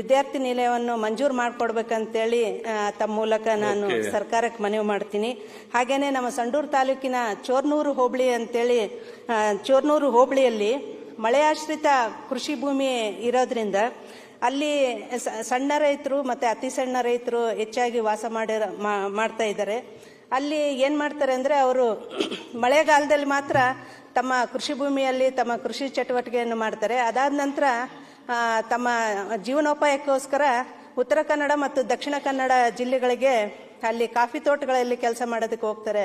ವಿದ್ಯಾರ್ಥಿ ನಿಲಯವನ್ನು ಮಂಜೂರು ಮಾಡಿಕೊಡ್ಬೇಕಂತೇಳಿ ತಮ್ಮ ಮೂಲಕ ನಾನು ಸರ್ಕಾರಕ್ಕೆ ಮನವಿ ಮಾಡ್ತೀನಿ. ಹಾಗೇನೆ ನಮ್ಮ ಸಂಡೂರು ತಾಲೂಕಿನ ಚೋರ್ನೂರು ಹೋಬಳಿ ಅಂತೇಳಿ ಚೋರ್ನೂರು ಹೋಬಳಿಯಲ್ಲಿ ಮಳೆಯಾಶ್ರಿತ ಕೃಷಿ ಭೂಮಿ ಇರೋದ್ರಿಂದ ಅಲ್ಲಿ ಸಣ್ಣ ರೈತರು ಮತ್ತೆ ಅತಿ ಸಣ್ಣ ರೈತರು ಹೆಚ್ಚಾಗಿ ವಾಸ ಮಾಡಿರ ಮಾ- ಮಾಡ್ತಾ ಇದ್ದಾರೆ. ಅಲ್ಲಿ ಏನು ಮಾಡ್ತಾರೆ ಅಂದರೆ ಅವರು ಮಳೆಗಾಲದಲ್ಲಿ ಮಾತ್ರ ತಮ್ಮ ಕೃಷಿ ಭೂಮಿಯಲ್ಲಿ ತಮ್ಮ ಕೃಷಿ ಚಟುವಟಿಕೆಯನ್ನು ಮಾಡ್ತಾರೆ. ಅದಾದ ನಂತರ ತಮ್ಮ ಜೀವನೋಪಾಯಕ್ಕೋಸ್ಕರ ಉತ್ತರ ಕನ್ನಡ ಮತ್ತು ದಕ್ಷಿಣ ಕನ್ನಡ ಜಿಲ್ಲೆಗಳಿಗೆ ಅಲ್ಲಿ ಕಾಫಿ ತೋಟಗಳಲ್ಲಿ ಕೆಲಸ ಮಾಡೋದಕ್ಕೆ ಹೋಗ್ತಾರೆ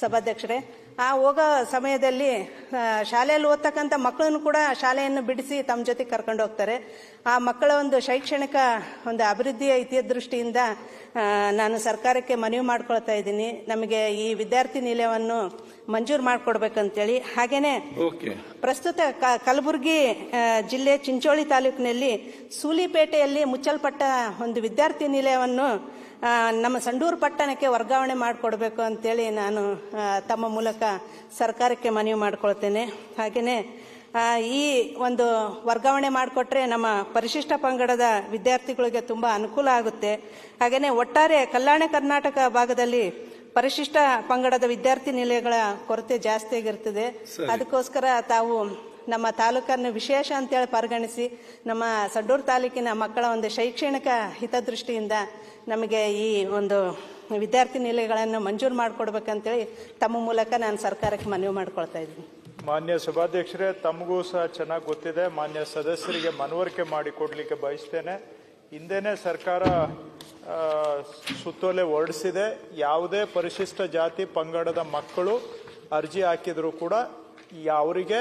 ಸಭಾಧ್ಯಕ್ಷರೇ. ಆ ಹೋಗೋ ಸಮಯದಲ್ಲಿ ಶಾಲೆಯಲ್ಲಿ ಓದ್ತಕ್ಕಂಥ ಮಕ್ಕಳನ್ನು ಕೂಡ ಶಾಲೆಯನ್ನು ಬಿಡಿಸಿ ತಮ್ಮ ಜೊತೆ ಕರ್ಕೊಂಡು ಹೋಗ್ತಾರೆ. ಆ ಮಕ್ಕಳ ಒಂದು ಶೈಕ್ಷಣಿಕ ಒಂದು ಅಭಿವೃದ್ಧಿಯ ಇತಿಯ ದೃಷ್ಟಿಯಿಂದ ನಾನು ಸರ್ಕಾರಕ್ಕೆ ಮನವಿ ಮಾಡ್ಕೊಳ್ತಾ ಇದ್ದೀನಿ. ನಮಗೆ ಈ ವಿದ್ಯಾರ್ಥಿ ನಿಲಯವನ್ನು ಮಂಜೂರು ಮಾಡಿಕೊಡ್ಬೇಕಂತೇಳಿ. ಹಾಗೇನೆ ಪ್ರಸ್ತುತ ಕಲಬುರಗಿ ಜಿಲ್ಲೆ ಚಿಂಚೋಳಿ ತಾಲೂಕಿನಲ್ಲಿ ಸೂಲಿಪೇಟೆಯಲ್ಲಿ ಮುಚ್ಚಲ್ಪಟ್ಟ ಒಂದು ವಿದ್ಯಾರ್ಥಿ ನಿಲಯವನ್ನು ನಮ್ಮ ಸಂಡೂರು ಪಟ್ಟಣಕ್ಕೆ ವರ್ಗಾವಣೆ ಮಾಡಿಕೊಡ್ಬೇಕು ಅಂತೇಳಿ ನಾನು ತಮ್ಮ ಮೂಲಕ ಸರ್ಕಾರಕ್ಕೆ ಮನವಿ ಮಾಡಿಕೊಳ್ತೇನೆ. ಹಾಗೆಯೇ ಈ ಒಂದು ವರ್ಗಾವಣೆ ಮಾಡಿಕೊಟ್ರೆ ನಮ್ಮ ಪರಿಶಿಷ್ಟ ಪಂಗಡದ ವಿದ್ಯಾರ್ಥಿಗಳಿಗೆ ತುಂಬ ಅನುಕೂಲ ಆಗುತ್ತೆ. ಹಾಗೆಯೇ ಒಟ್ಟಾರೆ ಕಲ್ಯಾಣ ಕರ್ನಾಟಕ ಭಾಗದಲ್ಲಿ ಪರಿಶಿಷ್ಟ ಪಂಗಡದ ವಿದ್ಯಾರ್ಥಿ ನಿಲಯಗಳ ಕೊರತೆ ಜಾಸ್ತಿ ಆಗಿರ್ತದೆ. ಅದಕ್ಕೋಸ್ಕರ ತಾವು ನಮ್ಮ ತಾಲೂಕನ್ನು ವಿಶೇಷ ಅಂತೇಳಿ ಪರಿಗಣಿಸಿ ನಮ್ಮ ಸಡ್ಡೂರು ತಾಲೂಕಿನ ಮಕ್ಕಳ ಒಂದು ಶೈಕ್ಷಣಿಕ ಹಿತದೃಷ್ಟಿಯಿಂದ ನಮಗೆ ಈ ಒಂದು ವಿದ್ಯಾರ್ಥಿ ನಿಲಯಗಳನ್ನು ಮಂಜೂರು ಮಾಡಿಕೊಡ್ಬೇಕಂತೇಳಿ ತಮ್ಮ ಮೂಲಕ ನಾನು ಸರ್ಕಾರಕ್ಕೆ ಮನವಿ ಮಾಡ್ಕೊಳ್ತಾ ಇದ್ದೀನಿ. ಮಾನ್ಯ ಸಭಾಧ್ಯಕ್ಷರೇ, ತಮಗೂ ಸಹ ಚೆನ್ನಾಗಿ ಗೊತ್ತಿದೆ. ಮಾನ್ಯ ಸದಸ್ಯರಿಗೆ ಮನವರಿಕೆ ಮಾಡಿಕೊಡ್ಲಿಕ್ಕೆ ಬಯಸ್ತೇನೆ. ಹಿಂದೆನೇ ಸರ್ಕಾರ ಸುತ್ತೋಲೆ ಹೊರಡಿಸಿದೆ. ಯಾವುದೇ ಪರಿಶಿಷ್ಟ ಜಾತಿ ಪಂಗಡದ ಮಕ್ಕಳು ಅರ್ಜಿ ಹಾಕಿದರೂ ಕೂಡ ಅವರಿಗೆ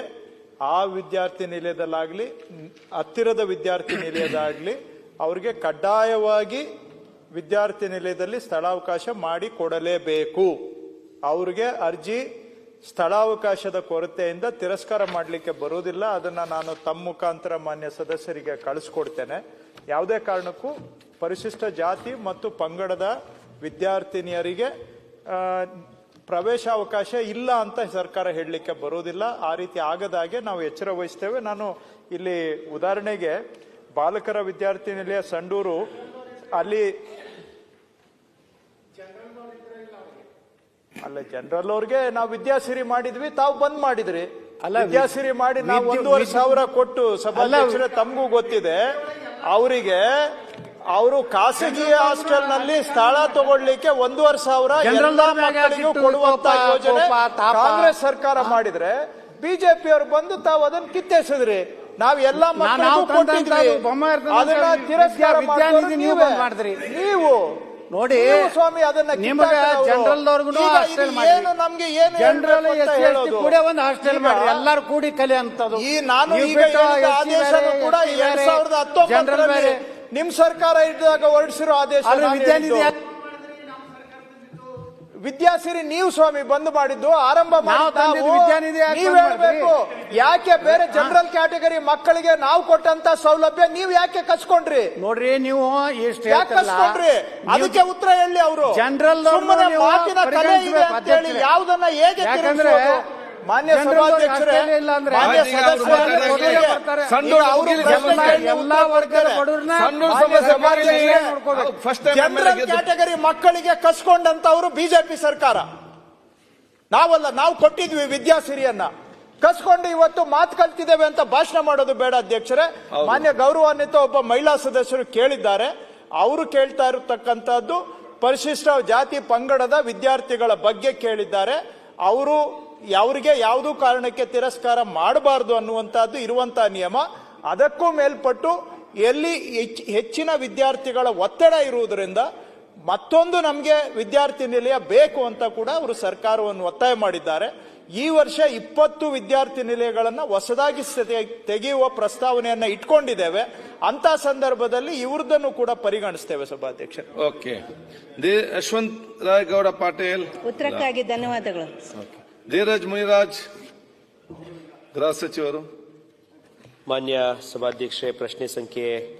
ಆ ವಿದ್ಯಾರ್ಥಿ ನಿಲಯದಲ್ಲಾಗಲಿ, ಹತ್ತಿರದ ವಿದ್ಯಾರ್ಥಿ ನಿಲಯದಾಗಲಿ, ಅವರಿಗೆ ಕಡ್ಡಾಯವಾಗಿ ವಿದ್ಯಾರ್ಥಿ ನಿಲಯದಲ್ಲಿ ಸ್ಥಳಾವಕಾಶ ಮಾಡಿ ಕೊಡಲೇಬೇಕು. ಅವ್ರಿಗೆ ಅರ್ಜಿ ಸ್ಥಳಾವಕಾಶದ ಕೊರತೆಯಿಂದ ತಿರಸ್ಕಾರ ಮಾಡಲಿಕ್ಕೆ ಬರೋದಿಲ್ಲ. ಅದನ್ನು ನಾನು ತಮ್ಮ ಮುಖಾಂತರ ಮಾನ್ಯ ಸದಸ್ಯರಿಗೆ ಕಳಿಸ್ಕೊಡ್ತೇನೆ. ಯಾವುದೇ ಕಾರಣಕ್ಕೂ ಪರಿಶಿಷ್ಟ ಜಾತಿ ಮತ್ತು ಪಂಗಡದ ವಿದ್ಯಾರ್ಥಿನಿಯರಿಗೆ ಪ್ರವೇಶಾವಕಾಶ ಇಲ್ಲ ಅಂತ ಸರ್ಕಾರ ಹೇಳಲಿಕ್ಕೆ ಬರೋದಿಲ್ಲ ಆ ರೀತಿ ಆಗದಾಗೆ ನಾವು ಎಚ್ಚರ ವಹಿಸ್ತೇವೆ. ನಾನು ಇಲ್ಲಿ ಉದಾಹರಣೆಗೆ ಬಾಲಕರ ವಿದ್ಯಾರ್ಥಿ ನಿಲಯ ಸಂಡೂರು ಅಲ್ಲಿ ಅಲ್ಲ ಜನರಲ್ ಅವ್ರಿಗೆ ನಾವು ವಿದ್ಯಾಸಿರಿ ಮಾಡಿದ್ವಿ ತಾವು ಬಂದ್ ಮಾಡಿದ್ರಿ. ಅಲ್ಲ, ವಿದ್ಯಾಸಿರಿ ಮಾಡಿ ನಾವು ಒಂದೂವರೆ ಸಾವಿರ ಕೊಟ್ಟು ಸಭಾಧ್ಯಕ್ಷರ ತಮಗೂ ಗೊತ್ತಿದೆ. ಅವರಿಗೆ ಅವರು ಖಾಸಗಿ ಹಾಸ್ಟೆಲ್ನಲ್ಲಿ ಸ್ಥಳ ತಗೊಳ್ಳಿಕ್ಕೆ ಒಂದೂವರೆ ಸಾವಿರ ಮಕ್ಕಳಿಗೂ ಕೊಡುವಂತ ಯೋಜನೆ. ಕಾಂಗ್ರೆಸ್ ಸರ್ಕಾರ ಮಾಡಿದ್ರೆ ಬಿಜೆಪಿ ಅವರು ಬಂದು ತಾವು ಅದನ್ನ ಕಿತ್ತೆಸಿದ್ರಿ ನಾವ್ ಎಲ್ಲಾ ಅದನ್ನ ತಿರಸ್ಕಾರ. ಮಾಡಿದ್ರಿ. ನೀವು ನೋಡಿ, ಸ್ವಾಮಿ ಅದನ್ನ ನಿಮಗೆ ಜನರಲ್ ಹಾಸ್ಟೆಲ್ ಮಾಡಿ ಏನು ನಮ್ಗೆ ಏನು ಜನರಲ್ ಎಸ್? ಕೂಡ ಒಂದು ಹಾಸ್ಟೆಲ್ ಮಾಡಿ ಎಲ್ಲರೂ ಕೂಡಿ ಕಲಿಯಂತದ್ದು ಈ ನಾನು ಈಗ ಬೇರೆ, ಕೂಡ ST ಎರಡ್ ಬೇರೆ, ಸಾವಿರದ ಜನರಲ್ ಹತ್ತೊಂಬತ್ತರಲ್ಲಿ ಬೇರೆ. ನಿಮ್ ಸರ್ಕಾರ ಇದ್ದಾಗ ಹೊರಡಿಸಿರೋ ಆದೇಶ ವಿದ್ಯಾಸಿರಿ ನೀವು ಸ್ವಾಮಿ ಬಂದ್ ಮಾಡಿದ್ದು ಆರಂಭ ನಾವು ಹೇಳ್ಬೇಕು. ಯಾಕೆ ಬೇರೆ ಜನರಲ್ ಕ್ಯಾಟಗರಿ ಮಕ್ಕಳಿಗೆ ನಾವು ಕೊಟ್ಟಂತ ಸೌಲಭ್ಯ ನೀವ್ ಯಾಕೆ ಕಸ್ಕೊಂಡ್ರಿ? ನೋಡ್ರಿ ನೀವು ಕಸ್ಕೊಂಡ್ರಿ? ಅದಕ್ಕೆ ಉತ್ತರ ಹೇಳಿ ಅವರು. ಜನರಲ್ ಮಾತಿನ ಕಲೆ ಇದೆ ಅಂತ ಹೇಳಿ ಯಾವ್ದನ್ನ ಹೇಗೆ? ಮಾನ್ಯ ಸಭಾಧ್ಯಕ್ಷರೇ ಅಷ್ಟೇ ಇಲ್ಲ ಅಂದ್ರೆ ಮಾನ್ಯ ಸದಸ್ಯರೇ ಮಾತಾಡ್ತಾರೆ. ಕೊಡ್ತಾರೆ. ಈಗ ಅವರು ಮುಗಿಲಿ, ಎಲ್ಲ- ಕೇಳಿ ಎಲ್ಲಾ ಉತ್ತರ ವರ್ಗದ ಬಡವ್ರನ್ನ ಸಂಡೂರು ಮಾನ್ಯ ಸಭೆ ಸಭಾಧ್ಯಕ್ಷರೇ, ನೋಡ್ಕೋಬೇಕು. ಫಸ್ಟ್ ಟೈಮ್ ಜನರಲ್ ಕ್ಯಾಟಗರಿ ಮಕ್ಕಳಿಗೆ ಕಸ್ಕೊಂಡಂತವರು ಬಿಜೆಪಿ ಸರ್ಕಾರ ನಾವಲ್ಲ ನಾವು ಕೊಟ್ಟಿದ್ವಿ ವಿದ್ಯಾಸಿರಿಯನ್ನ ಕಸ್ಕೊಂಡು ಇವತ್ತು ಮಾತು ಕಲ್ತಿದ್ದೇವೆ ಅಂತ ಭಾಷಣ ಮಾಡೋದು ಬೇಡ ಅಧ್ಯಕ್ಷರೇ ಮಾನ್ಯ ಗೌರವಾನ್ವಿತ ಒಬ್ಬ ಮಹಿಳಾ ಸದಸ್ಯರು ಕೇಳಿದ್ದಾರೆ ಅವರು ಕೇಳ್ತಾ ಇರತಕ್ಕಂತಹದ್ದು ಪರಿಶಿಷ್ಟ ಜಾತಿ ಪಂಗಡದ ವಿದ್ಯಾರ್ಥಿಗಳ ಬಗ್ಗೆ ಕೇಳಿದ್ದಾರೆ ಅವರು ಅವರಿಗೆ ಯಾವುದೂ ಕಾರಣಕ್ಕೆ ತಿರಸ್ಕಾರ ಮಾಡಬಾರ್ದು ಅನ್ನುವಂಥದ್ದು ಇರುವಂತಹ ನಿಯಮ. ಅದಕ್ಕೂ ಮೇಲ್ಪಟ್ಟು ಎಲ್ಲಿ ಹೆಚ್ಚ್- ಹೆಚ್ಚಿನ ವಿದ್ಯಾರ್ಥಿಗಳ ಒತ್ತಡ ಇರುವುದರಿಂದ ಮತ್ತೊಂದು ನಮಗೆ ವಿದ್ಯಾರ್ಥಿ ನಿಲಯ ಬೇಕು ಅಂತ ಕೂಡ ಅವರು ಸರ್ಕಾರವನ್ನು ಒತ್ತಾಯ ಮಾಡಿದ್ದಾರೆ. ಈ ವರ್ಷ ಇಪ್ಪತ್ತು ವಿದ್ಯಾರ್ಥಿ ನಿಲಯಗಳನ್ನು ಹೊಸದಾಗಿ ತೆಗೆಯುವ ಪ್ರಸ್ತಾವನೆಯನ್ನ ಇಟ್ಕೊಂಡಿದ್ದೇವೆ. ಅಂತ ಸಂದರ್ಭದಲ್ಲಿ ಇವ್ರದನ್ನು ಕೂಡ ಪರಿಗಣಿಸ್ತೇವೆ ಸಭಾಧ್ಯಕ್ಷ ಓಕೆ. ಯಶವಂತ್ ರಾಯ್ ಗೌಡ ಪಾಟೀಲ್. ಉತ್ತರಕ್ಕಾಗಿ ಧನ್ಯವಾದಗಳು. ಧೀರಜ್ ಮುನಿರಾಜ್ ಗೃಹ ಸಚಿವರು. ಮಾನ್ಯ ಸಭಾಧ್ಯಕ್ಷೆ ಪ್ರಶ್ನೆ ಸಂಖ್ಯೆ